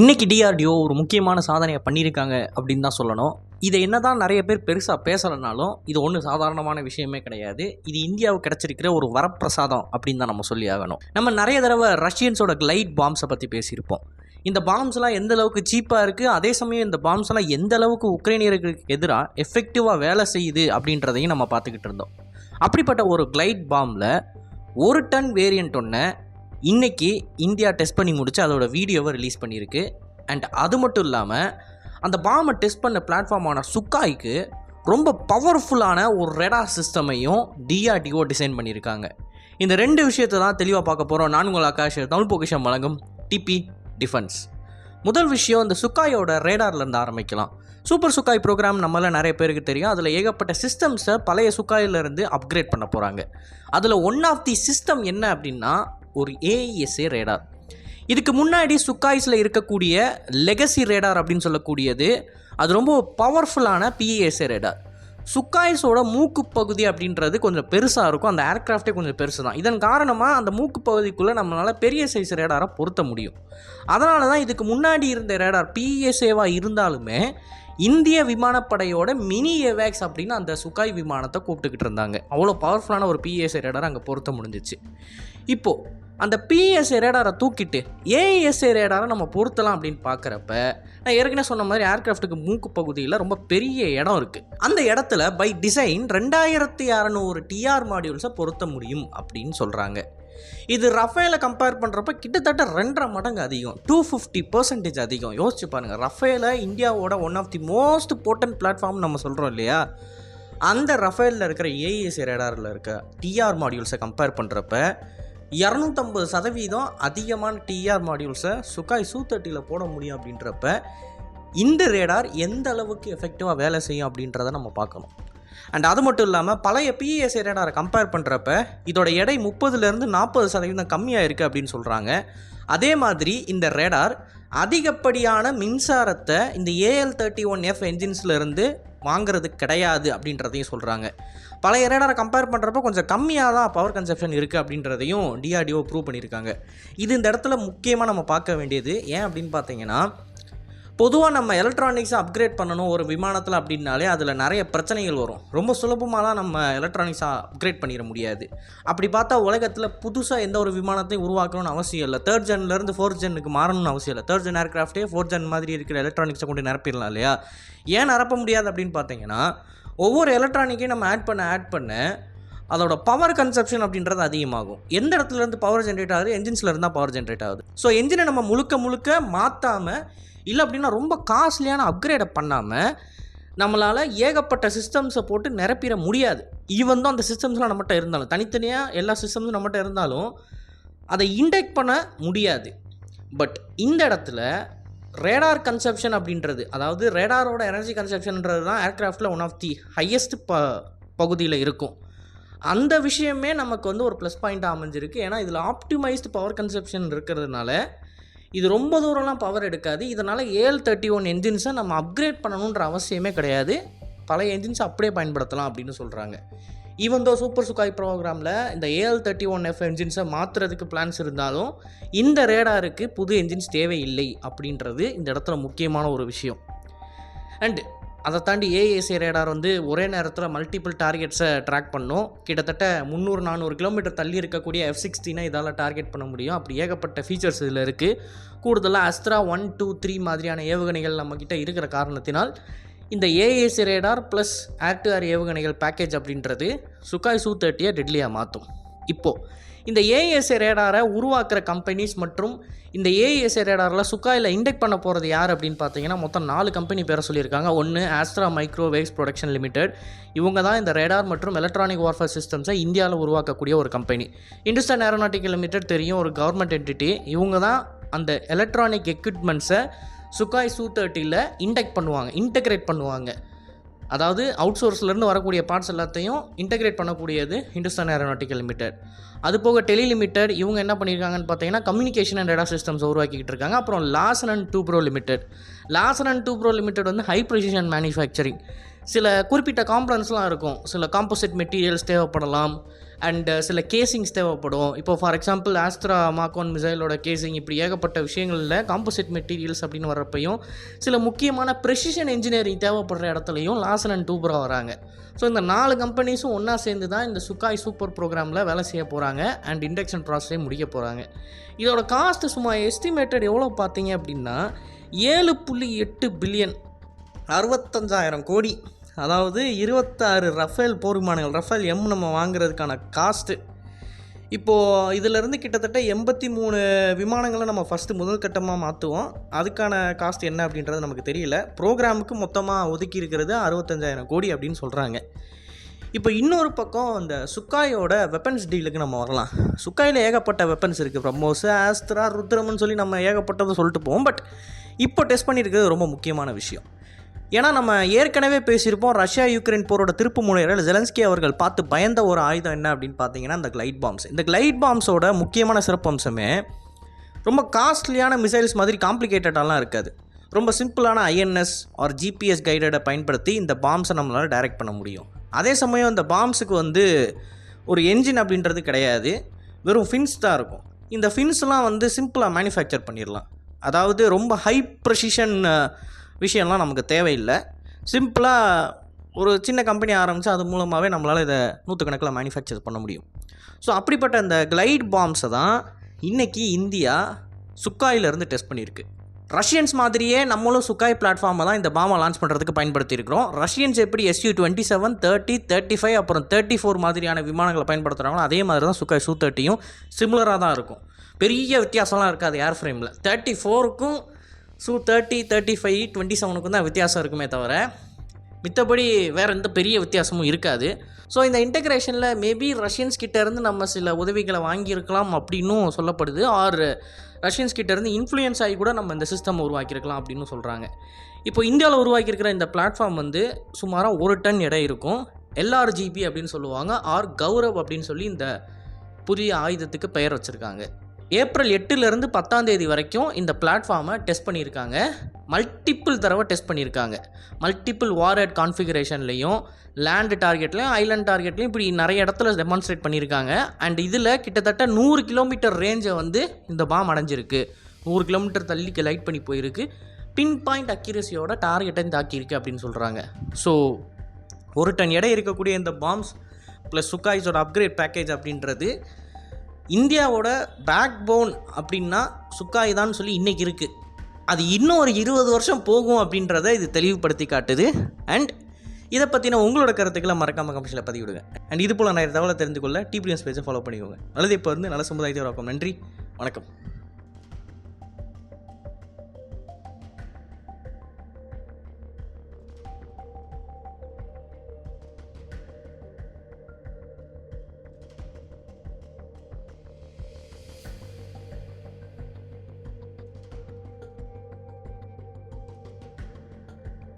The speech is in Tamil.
இன்னைக்கு டிஆர்டிஓ ஒரு முக்கியமான சாதனையை பண்ணியிருக்காங்க அப்படின்னு தான் சொல்லணும். இதை என்னதான் நிறைய பேர் பெருசாக பேசலைனாலும் இது ஒன்றும் சாதாரணமான விஷயமே கிடையாது. இது இந்தியாவுக்கு கிடச்சிருக்கிற ஒரு வரப்பிரசாதம் அப்படின்னு தான் நம்ம சொல்லி ஆகணும். நம்ம நிறைய தடவை ரஷ்யன்ஸோட கிளைட் பாம்ஸை பற்றி பேசியிருப்போம். இந்த பாம்ஸ்லாம் எந்த அளவுக்கு சீப்பாக இருக்குது அதே சமயம் இந்த பாம்ஸ்லாம் எந்த அளவுக்கு உக்ரைனியர்களுக்கு எதிராக எஃபெக்டிவாக வேலை செய்யுது அப்படின்றதையும் நம்ம பார்த்துக்கிட்டு இருந்தோம். அப்படிப்பட்ட ஒரு கிளைட் பாம்பில் ஒரு டன் வேரியண்ட் ஒன்று இன்றைக்கி இந்தியா டெஸ்ட் பண்ணி முடிச்சு அதோட வீடியோவை ரிலீஸ் பண்ணியிருக்கு. அண்ட் அது மட்டும் இல்லாமல் அந்த பாம்பை டெஸ்ட் பண்ண பிளாட்ஃபார்மான சுக்காய்க்கு ரொம்ப பவர்ஃபுல்லான ஒரு ரெடா சிஸ்டமையும் டிஆர்டிஓ டிசைன் பண்ணியிருக்காங்க. இந்த ரெண்டு விஷயத்தை தான் தெளிவாக பார்க்க போகிறோம் நான் உங்கள் ஆகாஷ் தமிழ் பொக்கிஷம் வழங்கும் டிபி டிஃபென்ஸ் முதல் விஷயம் இந்த சுக்காயோட ரேடார்லேருந்து ஆரம்பிக்கலாம். சூப்பர் சுக்காய் ப்ரோக்ராம் நம்மளால் நிறைய பேருக்கு தெரியும். அதில் ஏகப்பட்ட சிஸ்டம்ஸை பழைய சுக்காயிலேருந்து அப்கிரேட் பண்ண போகிறாங்க அதில் ஒன் ஆஃப் தி சிஸ்டம் என்ன அப்படின்னா ஒரு ஏஇஎஸ்ஏ ரேடார் இதுக்கு முன்னாடி சுக்காய்ஸில் இருக்கக்கூடிய லெகசி ரேடார் அப்படின்னு சொல்லக்கூடியது அது ரொம்ப பவர்ஃபுல்லான பிஏஎஸ்ஏ ரேடார் சுக்காய்ஸோட மூக்கு பகுதி அப்படின்றது கொஞ்சம் பெருசாக இருக்கும். அந்த ஏர்க்ராஃப்டே கொஞ்சம் பெருசு தான் இதன் காரணமாக அந்த மூக்கு பகுதிக்குள்ளே நம்மளால் பெரிய சைஸ் ரேடாரை பொருத்த முடியும். அதனால தான் இதுக்கு முன்னாடி இருந்த ரேடார் பிஎஸ்ஏவாக இருந்தாலுமே இந்திய விமானப்படையோட மினி ஏவேக்ஸ் அப்படின்னு அந்த சுகாய் விமானத்தை கூப்பிட்டுக்கிட்டு இருந்தாங்க. அவ்வளோ பவர்ஃபுல்லான ஒரு பிஎஸ்ஐ ரேடார் அங்கே பொருத்த முடிஞ்சிச்சு. இப்போது அந்த பிஎஸ்ஏ ரேடாரை தூக்கிட்டு ஏஎஸ்ஐ ரேடாரை நம்ம பொருத்தலாம் அப்படின்னு பார்க்குறப்ப நான் ஏற்கனவே சொன்ன மாதிரி ஏர்கிராஃப்ட்டுக்கு மூக்கு பகுதியில் ரொம்ப பெரிய இடம் இருக்குது அந்த இடத்துல பை டிசைன் ரெண்டாயிரத்தி அறநூறு டிஆர் மாடியூல்ஸை பொருத்த முடியும் அப்படின்னு சொல்கிறாங்க இது ரஃபேலை கம்பேர் பண்ணுறப்ப கிட்டத்தட்ட ரெண்டரை மடங்கு அதிகம். டூ ஃபிஃப்டி பர்சன்டேஜ் அதிகம். யோசிச்சு பாருங்கள் ரஃபேலை இந்தியாவோட one of the most important platform நம்ம சொல்கிறோம் இல்லையா? அந்த ரஃபேலில் இருக்கிற ஏஎஸ்சி ரேடாரில் இருக்க டிஆர் மாடியூல்ஸை கம்பேர் பண்ணுறப்ப இரநூத்தம்பது சதவீதம் அதிகமான டிஆர் மாடியூல்ஸை சுகாய் சூ தேர்ட்டியில் போட முடியும் அப்படின்றப்ப இந்த ரேடார் எந்த அளவுக்கு எஃபெக்டிவாக வேலை செய்யும் அப்படின்றத நம்ம பார்க்கணும். அண்ட் அது மட்டும் இல்லாமல் பழைய பிஎஸ்ஏ ரேடாரை கம்பேர் பண்ணுறப்ப இதோட எடை முப்பதுலேருந்து நாற்பது சதவீதம் கம்மியாக இருக்குது அப்படின்னு சொல்கிறாங்க அதே மாதிரி இந்த ரேடார் அதிகப்படியான மின்சாரத்தை இந்த ஏஎல் தேர்ட்டி ஒன் எஃப் என்ஜின்ஸ்லேருந்து வாங்குறது கிடையாது அப்படின்றதையும் சொல்கிறாங்க பழைய ரேடாரை கம்பேர் பண்ணுறப்ப கொஞ்சம் கம்மியாக தான் பவர் கன்சப்ஷன் இருக்குது அப்படின்றதையும் டிஆர்டிஓ ப்ரூவ் பண்ணியிருக்காங்க. இது இந்த இடத்துல முக்கியமாக நம்ம பார்க்க வேண்டியது ஏன் அப்படின்னு பார்த்தீங்கன்னா பொதுவாக நம்ம எலக்ட்ரானிக்ஸை அப்கிரேட் பண்ணணும் ஒரு விமானத்தில் அப்படின்னாலே அதில் நிறைய பிரச்சனைகள் வரும். ரொம்ப சுலபமாகலாம் நம்ம எலக்ட்ரானிக்ஸை அப்கிரேட் பண்ணிட முடியாது. அப்படி பார்த்தா உலகத்தில் புதுசாக எந்த ஒரு விமானத்தையும் உருவாக்கணும்னு அவசியம் இல்லை. தேர்ட் ஜென்லேருந்து ஃபோர்த் ஜென்னுக்கு மாறணும்னு அவசியம் இல்லை. தேர்ட் ஜென் ஏர்க்ராஃப்டே ஃபோர்த் ஜென் மாதிரி இருக்கிற எலக்ட்ரானிக்ஸை கொண்டு நிரப்பிடலாம் இல்லையா? ஏன் நிரப்ப முடியாது அப்படின்னு பார்த்தீங்கன்னா ஒவ்வொரு எலக்ட்ரானிக்கையும் நம்ம ஆட் பண்ண ஆட் பண்ண அதோட பவர் கன்சப்ஷன் அப்படின்றது அதிகமாகும். எந்த இடத்துலேருந்து பவர் ஜென்ரேட் ஆகுது? என்ஜின்ஸில் இருந்தால் பவர் ஜென்ரேட் ஆகுது. ஸோ என்ஜினை நம்ம முழுக்க முழுக்க மாற்றாமல் இல்லை அப்படின்னா ரொம்ப காஸ்ட்லியான அப்கிரேடை பண்ணாமல் நம்மளால் ஏகப்பட்ட சிஸ்டம்ஸை போட்டு நிரப்பிட முடியாது. ஈவன் தான் அந்த சிஸ்டம்ஸ்லாம் நம்மகிட்ட இருந்தாலும் தனித்தனியாக எல்லா சிஸ்டம்ஸும் நம்மகிட்ட இருந்தாலும் அதை இன்டெக்ட் பண்ண முடியாது. பட் இந்த இடத்துல ரேடார் கன்செப்ஷன் அப்படின்றது அதாவது ரேடாரோட எனர்ஜி கன்செப்ஷன்ன்றது தான் ஏர்க்ராஃப்டில் ஒன் ஆஃப் தி ஹையஸ்ட் ப பகுதியில் இருக்கும். அந்த விஷயமே நமக்கு வந்து ஒரு ப்ளஸ் பாயிண்ட்டாக அமைஞ்சிருக்கு. ஏன்னா இதில் ஆப்டிமைஸ்டு பவர் கன்செப்ஷன் இருக்கிறதுனால இது ரொம்ப தூரம்லாம் பவர் எடுக்காது. இதனால் ஏஎல் தேர்ட்டி ஒன் என்ஜின்ஸை நம்ம அப்கிரேட் பண்ணணுன்ற அவசியமே கிடையாது. பழைய என்ஜின்ஸ் அப்படியே பயன்படுத்தலாம் அப்படின்னு சொல்கிறாங்க ஈவன் தோ சூப்பர் சுகாய் ப்ரோக்ராமில் இந்த ஏஎல் தேர்ட்டி ஒன் எஃப் என்ஜின்ஸை மாற்றுறதுக்கு பிளான்ஸ் இருந்தாலும் இந்த ரேடாருக்கு புது என்ஜின்ஸ் தேவையில்லை அப்படின்றது இந்த இடத்துல முக்கியமான ஒரு விஷயம். அண்டு அதை தாண்டி ஏஏசி ரேடார் வந்து ஒரே நேரத்தில் மல்டிபிள் டார்கெட்ஸை ட்ராக் பண்ணும். கிட்டத்தட்ட முந்நூறு நானூறு கிலோமீட்டர் தள்ளி இருக்கக்கூடிய எஃப் சிக்ஸ்டீனை இதால் டார்கெட் பண்ண முடியும். அப்படி ஏகப்பட்ட ஃபீச்சர்ஸ் இதில் இருக்குது கூடுதலாக அஸ்த்ரா ஒன் டூ த்ரீ மாதிரியான ஏவுகணைகள் நம்மக்கிட்ட இருக்கிற காரணத்தினால் இந்த AAC radar plus air to air ஏவுகணைகள் பேக்கேஜ் அப்படின்றது சுகாய் சூ தேர்ட்டியை டெட்லியாக மாற்றும் இப்போது இந்த ஏஎஸ்ஏ ரேடாரை உருவாக்குற கம்பெனிஸ் மற்றும் இந்த ஏஎஸ்ஏ ரேடாரில் சுக்காயில் இண்டெக்ட் பண்ண போகிறது யார் அப்படின்னு பார்த்தீங்கன்னா மொத்தம் நாலு கம்பெனி பேரை சொல்லியிருக்காங்க. ஒன்று ஆஸ்ட்ரா மைக்ரோவேவ்ஸ் ப்ரொடக்ஷன் லிமிடெட் இவங்க தான் இந்த ரேடார் மற்றும் எலக்ட்ரானிக் வார்ஃபேர் சிஸ்டம்ஸை இந்தியாவில் உருவாக்கக்கூடிய ஒரு கம்பெனி இண்டஸ்டன் ஏரோநாட்டிக்கல் லிமிடெட் தெரியும் ஒரு கவர்மெண்ட் என்டிட்டி இவங்க தான் அந்த எலக்ட்ரானிக் எக்யூப்மெண்ட்ஸை சுக்காய் சூ தேர்ட்டியில் இண்டெக்ட் பண்ணுவாங்க இன்டெகிரேட் பண்ணுவாங்க. அதாவது அவுட் சோர்ஸ்லேருந்து வரக்கூடிய பார்ட்ஸ் எல்லாத்தையும் இன்டகிரேட் பண்ணக்கூடியது ஹிந்துஸ்தான் ஏரோநாட்டிக்கல் லிமிடெட் அது போக டெலி லிமிடெட் இவங்க என்ன பண்ணியிருக்காங்கன்னு பார்த்தீங்கன்னா கம்யூனிகேஷன் அண்ட் ரேடார் சிஸ்டம்ஸ் உருவாக்கிட்டு இருக்காங்க. அப்புறம் Larsen and Toubro limited Larsen and Toubro limited வந்து ஹை ப்ரொசிஷன் மேனுஃபேக்சரிங் சில குறிப்பிட்ட காம்பனன்ஸ்லாம் இருக்கும். சில காம்போசிட் மெட்டீரியல்ஸ் தேவைப்படலாம். அண்டு uh, சில கேசிங்ஸ் தேவைப்படும். இப்போ ஃபார் எக்ஸாம்பிள் ஆஸ்திரா மாக்கோன் மிசைலோட கேசிங் இப்படி ஏகப்பட்ட விஷயங்களில் காம்போசிட் மெட்டீரியல்ஸ் அப்படின்னு வரப்பையும் சில முக்கியமான ப்ரெசிஷன் இன்ஜினியரிங் தேவைப்படுற இடத்துலையும் லாசன் அண்ட் டூபரா வராங்க. ஸோ இந்த நாலு கம்பெனிஸும் ஒன்றா சேர்ந்து தான் இந்த சுக்காய் சூப்பர் ப்ரோக்ராமில் வேலை செய்ய போகிறாங்க அண்ட் இண்டக்ஷன் ப்ராசஸே முடிக்க போகிறாங்க இதோட காஸ்ட்டு சும்மா எஸ்டிமேட்டட் எவ்வளோ பார்த்தீங்க அப்படின்னா ஏழு புள்ளி எட்டு பில்லியன் அறுபத்தஞ்சாயிரம் கோடி. அதாவது இருபத்தாறு ரஃபேல் போர் விமானங்கள் ரஃபேல் எம் நம்ம வாங்குறதுக்கான காஸ்ட்டு இப்போது இதிலிருந்து கிட்டத்தட்ட எண்பத்தி மூணு விமானங்களை நம்ம ஃபஸ்ட்டு முதல் கட்டமாக மாற்றுவோம் அதுக்கான காஸ்ட் என்ன அப்படின்றது நமக்கு தெரியல. ப்ரோக்ராமுக்கு மொத்தமாக ஒதுக்கி இருக்கிறது அறுபத்தஞ்சாயிரம் கோடி அப்படின்னு சொல்கிறாங்க இப்போ இன்னொரு பக்கம் இந்த சுக்காயோட வெப்பன்ஸ் டீலுக்கு நம்ம வரலாம். சுக்காயில் ஏகப்பட்ட வெப்பன்ஸ் இருக்குது பிரம்மோஸ் ஆஸ்திரா ருத்ரம்னு சொல்லி நம்ம ஏகப்பட்டதை சொல்லிட்டு போவோம். பட் இப்போ டெஸ்ட் பண்ணியிருக்கிறது ரொம்ப முக்கியமான விஷயம். ஏன்னா நம்ம ஏற்கனவே பேசியிருப்போம் ரஷ்யா யுக்ரைன் போரோட திருப்பு முனையில் ஜெலன்ஸ்கி அவர்கள் பார்த்து பயந்த ஒரு ஆயுதம் என்ன அப்படின்னு பார்த்தீங்கன்னா இந்த கிளைட் பாம்ஸ். இந்த கிளைட் பாம்ஸோட முக்கியமான சிறப்பம்சமே ரொம்ப காஸ்ட்லியான மிசைல்ஸ் மாதிரி காம்ப்ளிகேட்டடாலாம் இருக்காது. ரொம்ப சிம்பிளான ஐஎன்எஸ் ஆர் ஜிபிஎஸ் கைடடை பயன்படுத்தி இந்த பாம்ஸை நம்மளால் டைரக்ட் பண்ண முடியும். அதே சமயம் இந்த பாம்ஸுக்கு வந்து ஒரு என்ஜின் அப்படின்றது கிடையாது. வெறும் ஃபின்ஸ் தான் இருக்கும். இந்த ஃபின்ஸ்லாம் வந்து சிம்பிளாக மேனுஃபேக்சர் பண்ணிடலாம். அதாவது ரொம்ப ஹை ப்ரெசிஷன் விஷயம்லாம் நமக்கு தேவையில்லை. சிம்பிளாக ஒரு சின்ன கம்பெனி ஆரம்பித்து அது மூலமாகவே நம்மளால் இதை நூற்றுக்கணக்கில் மேனுஃபேக்சர் பண்ண முடியும். ஸோ அப்படிப்பட்ட இந்த கிளைட் பாம்ஸை தான் இன்றைக்கி இந்தியா சுக்காயிலேருந்து டெஸ்ட் பண்ணியிருக்கு. ரஷ்யன்ஸ் மாதிரியே நம்மளும் சுக்காய் பிளாட்ஃபார்மை தான் இந்த பாமை லான்ச் பண்ணுறதுக்கு பயன்படுத்தியிருக்கிறோம். ரஷ்யன்ஸ் எப்படி SU twenty seven thirty thirty five அப்புறம் தேர்ட்டி ஃபோர் மாதிரியான விமானங்களை பயன்படுத்துகிறாங்களோ அதே மாதிரி தான் சுக்காய் சூ தேர்ட்டியும் சிமிலராக தான் இருக்கும். பெரிய வித்தியாசம்லாம் இருக்காது ஏர் ஃப்ரேமில் thirty ஃபோருக்கும் so thirty thirty five twenty செவனுக்கும் தான் வித்தியாசம் இருக்குமே தவிர மித்தபடி வேறு எந்த பெரிய வித்தியாசமும் இருக்காது. ஸோ இந்த இன்டகிரேஷனில் மேபி ரஷ்யன்ஸ் கிட்டேருந்து நம்ம சில உதவிகளை வாங்கியிருக்கலாம் அப்படின்னும் சொல்லப்படுது. ஆர் ரஷ்யன்ஸ் கிட்டேருந்து இன்ஃப்ளூயன்ஸ் ஆகி கூட நம்ம இந்த சிஸ்டம் உருவாக்கியிருக்கலாம் அப்படின்னு சொல்கிறாங்க இப்போ இந்தியாவில் உருவாக்கியிருக்கிற இந்த பிளாட்ஃபார்ம் வந்து சுமாராக ஒரு டன் எடை இருக்கும். எல்ஆர்ஜிபி அப்படின்னு சொல்லுவாங்க. ஆர் கௌரவ் அப்படின்னு சொல்லி இந்த புதிய ஆயுதத்துக்கு பெயர் வச்சுருக்காங்க. ஏப்ரல் எட்டுலேருந்து பத்தாம் தேதி வரைக்கும் இந்த பிளாட்ஃபார்மை டெஸ்ட் பண்ணியிருக்காங்க. மல்டிப்புள் தடவை டெஸ்ட் பண்ணியிருக்காங்க. மல்டிப்புள் வார்ஹெட் கான்ஃபிகரேஷன்லேயும் லேண்டு டார்கெட்லையும் ஐலண்ட் டார்கெட்லையும் இப்படி நிறைய இடத்துல டெமான்ஸ்ட்ரேட் பண்ணியிருக்காங்க. அண்ட் இதில் கிட்டத்தட்ட நூறு கிலோமீட்டர் ரேஞ்சை வந்து இந்த பாம் அடைஞ்சிருக்கு. நூறு கிலோமீட்டர் தள்ளிக்கு லைட் பண்ணி போயிருக்கு. பின் பாயிண்ட் அக்யூரஸியோட டார்கெட்டை தாக்கியிருக்கு அப்படின்னு சொல்கிறாங்க ஸோ ஒரு டன் எடை இருக்கக்கூடிய இந்த பாம்ஸ் ப்ளஸ் சுக்காய்ஸோட அப்கிரேட் பேக்கேஜ் அப்படின்றது இந்தியாவோட பேக் போன் அப்படின்னா சுக்காய் தான் சொல்லி இன்றைக்கி இருக்குது அது இன்னும் ஒரு இருபது வருஷம் போகும் அப்படின்றத இது தெளிவுபடுத்தி காட்டுது. அண்ட் இதை பற்றின உங்களோட கருத்துக்களை மறக்காமல் கமிஷனில் பதிவிடுங்க. அண்ட் இது போல் நான் தகவலை தெரிந்து கொள்ள டிபிஎஸ் பேஜை ஃபாலோ பண்ணிக்கோங்க. நல்லது இப்போ வந்து நல்ல சமுதாயத்தை உருவாக்கும் நன்றி வணக்கம்.